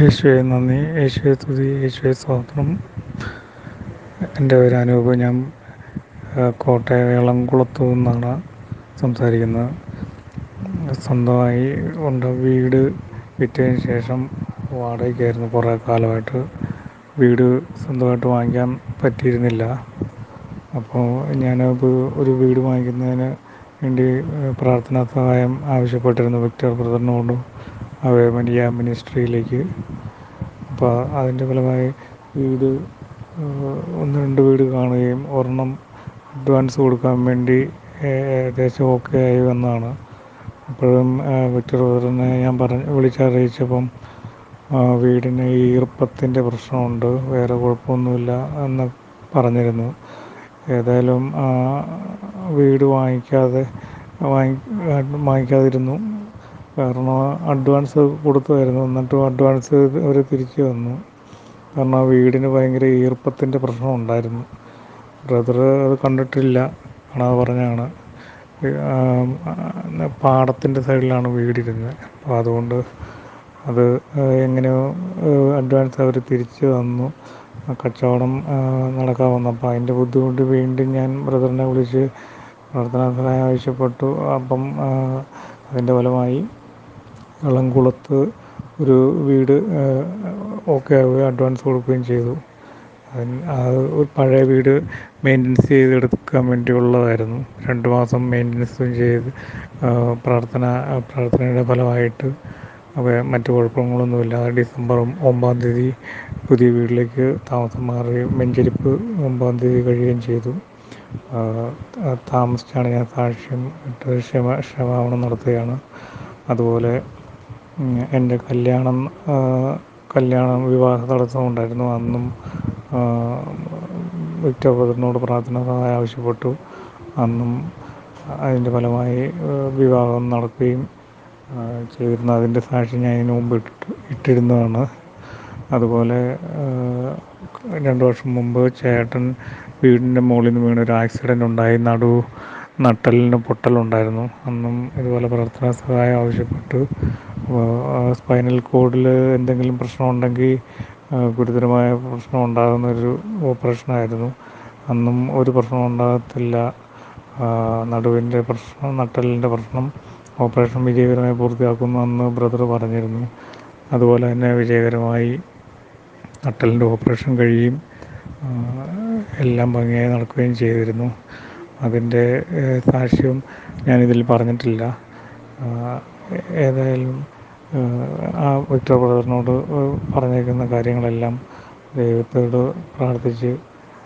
യേശുവെ നന്ദി. യേശുവെ തുതി യേശുവെ സ്തോത്രം. എന്റെ ഒരു അനുഭവം ഞാൻ കോട്ടയം എളംകുളത്തു നിന്നാണ് സംസാരിക്കുന്നത്. സ്വന്തമായി ഉണ്ട് വീട് വിറ്റതിന് ശേഷം വാടകയ്ക്കായിരുന്നു കുറേ കാലമായിട്ട്. വീട് സ്വന്തമായിട്ട് വാങ്ങിക്കാൻ പറ്റിയിരുന്നില്ല. അപ്പോൾ ഞാൻ ഒരു വീട് വാങ്ങിക്കുന്നതിന് വേണ്ടി പ്രാർത്ഥനാ സഹായം ആവശ്യപ്പെട്ടിരുന്നു. വിക്ടർ ബ്രദറിനോടും അവയമരിയ മിനിസ്ട്രിയിലേക്ക്. അപ്പോൾ അതിന്റെ ഫലമായി വീട് ഒന്ന് രണ്ട് വീട് കാണുകയും ഒരെണ്ണം അഡ്വാൻസ് കൊടുക്കാൻ വേണ്ടി ഏകദേശം ഓക്കെ ആയി വന്നതാണ്. അപ്പോഴും വിക്ടർ ബ്രദറിനെ ഞാൻ പറഞ്ഞ് വിളിച്ചറിയിച്ചപ്പം വീടിന് ഈർപ്പത്തിന്റെ പ്രശ്നമുണ്ട് വേറെ കുഴപ്പമൊന്നുമില്ല എന്ന് പറഞ്ഞിരുന്നു. ഏതായാലും വീട് വാങ്ങിക്കാതെ വാങ്ങി വാങ്ങിക്കാതിരുന്നു. കാരണം അഡ്വാൻസ് കൊടുത്തായിരുന്നു എന്നിട്ടും അഡ്വാൻസ് അവർ തിരിച്ചു തന്നു കാരണം ആ വീടിന് ഭയങ്കര ഈർപ്പത്തിന്റെ പ്രശ്നം ഉണ്ടായിരുന്നു ബ്രദർ അത് കണ്ടിട്ടില്ല. കാണാതെ പറഞ്ഞാണ്. പാടത്തിന്റെ സൈഡിലാണ് വീടിരുന്നത്. അപ്പോൾ അതുകൊണ്ട് അത് എങ്ങനെയോ അഡ്വാൻസ് അവർ തിരിച്ചു തന്നു കച്ചവടം നടക്കാൻ വന്നപ്പോൾ അതിന്റെ ബുദ്ധിമുട്ട് വീണ്ടും ഞാൻ ബ്രദറിനെ വിളിച്ച് പ്രാർത്ഥനാ സഹായം ആവശ്യപ്പെട്ടു. അപ്പം അതിന്റെ ഫലമായി എളംകുളത്ത് ഒരു വീട് ഓക്കെ ആവുകയും അഡ്വാൻസ് കൊടുക്കുകയും ചെയ്തു. അത് ഒരു പഴയ വീട് മെയിന്റനൻസ് ചെയ്തെടുക്കാൻ വേണ്ടിയുള്ളതായിരുന്നു. രണ്ട് മാസം മെയിന്റനൻസും ചെയ്ത് പ്രാർത്ഥന പ്രാർത്ഥനയുടെ ഫലമായിട്ട്. മറ്റു കുഴപ്പങ്ങളൊന്നുമില്ലാതെ ഡിസംബർ ഒമ്പതാം തീയതി പുതിയ വീട്ടിലേക്ക് താമസം മാറുകയും മെഞ്ചരിപ്പ് ഒമ്പതാം തീയതി കഴിയുകയും ചെയ്തു. താമസിച്ചാണ് ഞാൻ സാക്ഷ്യം ക്ഷമ ക്ഷമാപണം നടത്തുകയാണ്. അതുപോലെ എന്റെ കല്യാണം കല്യാണം വിവാഹ തടസ്സം അന്നും വിക്ടർ പ്രാർത്ഥന സഹായം ആവശ്യപ്പെട്ടു. അന്നും അതിന്റെ ഫലമായി വിവാഹം നടക്കുകയും ചെയ്തിരുന്നു. അതിന്റെ സാക്ഷി ഞാൻ ഇതിനു മുമ്പ് ഇട്ട് ഇട്ടിരുന്നതാണ്. അതുപോലെ രണ്ട് വർഷം മുമ്പ് ചേട്ടൻ വീടിന്റെ മുകളിൽ നിന്ന് വീണ ഒരു ആക്സിഡന്റ് ഉണ്ടായി. നടു നട്ടെല്ലിന് പൊട്ടലുണ്ടായിരുന്നു. അന്നും ഇതുപോലെ പ്രാർത്ഥനാ സഹായം ആവശ്യപ്പെട്ടു. സ്പൈനൽ കോഡിൽ എന്തെങ്കിലും പ്രശ്നമുണ്ടെങ്കിൽ ഗുരുതരമായ പ്രശ്നം ഉണ്ടാകുന്ന ഒരു ഓപ്പറേഷനായിരുന്നു. അന്നും ഒരു പ്രശ്നം ഉണ്ടാകത്തില്ല നടുവിന്റെ പ്രശ്നം നട്ടലിന്റെ പ്രശ്നം ഓപ്പറേഷൻ വിജയകരമായി പൂർത്തിയാക്കുന്നു അന്ന് ബ്രദർ പറഞ്ഞിരുന്നു. അതുപോലെ തന്നെ വിജയകരമായി നട്ടലിന്റെ ഓപ്പറേഷൻ കഴിയും. എല്ലാം ഭംഗിയായി നടക്കുകയും ചെയ്തിരുന്നു. അതിന്റെ സാക്ഷ്യം ഞാനിതിൽ പറഞ്ഞിട്ടില്ല. ഏതായാലും ആ വിക്ടർ ബ്രദറിനോട് പറഞ്ഞേക്കുന്ന കാര്യങ്ങളെല്ലാം ദൈവത്തോട് പ്രാർത്ഥിച്ച്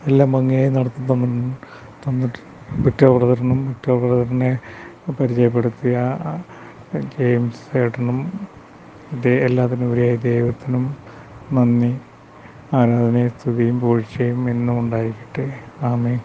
എല്ലാം ഭംഗിയായി നടത്തി തന്നു തന്നിട്ട് വിക്ടർ ബ്രദറിനും വിക്ടർ ബ്രദറിനെ പരിചയപ്പെടുത്തിയ ജെയിംസ് ഏട്ടനും എല്ലാത്തിനും ഉപരിയായി ദൈവത്തിനും നന്ദി. ആരാധനയും സ്തുതിയും പൂഴ്ചയും എന്നും ഉണ്ടായിരിക്കട്ടെ. ആമേൻ.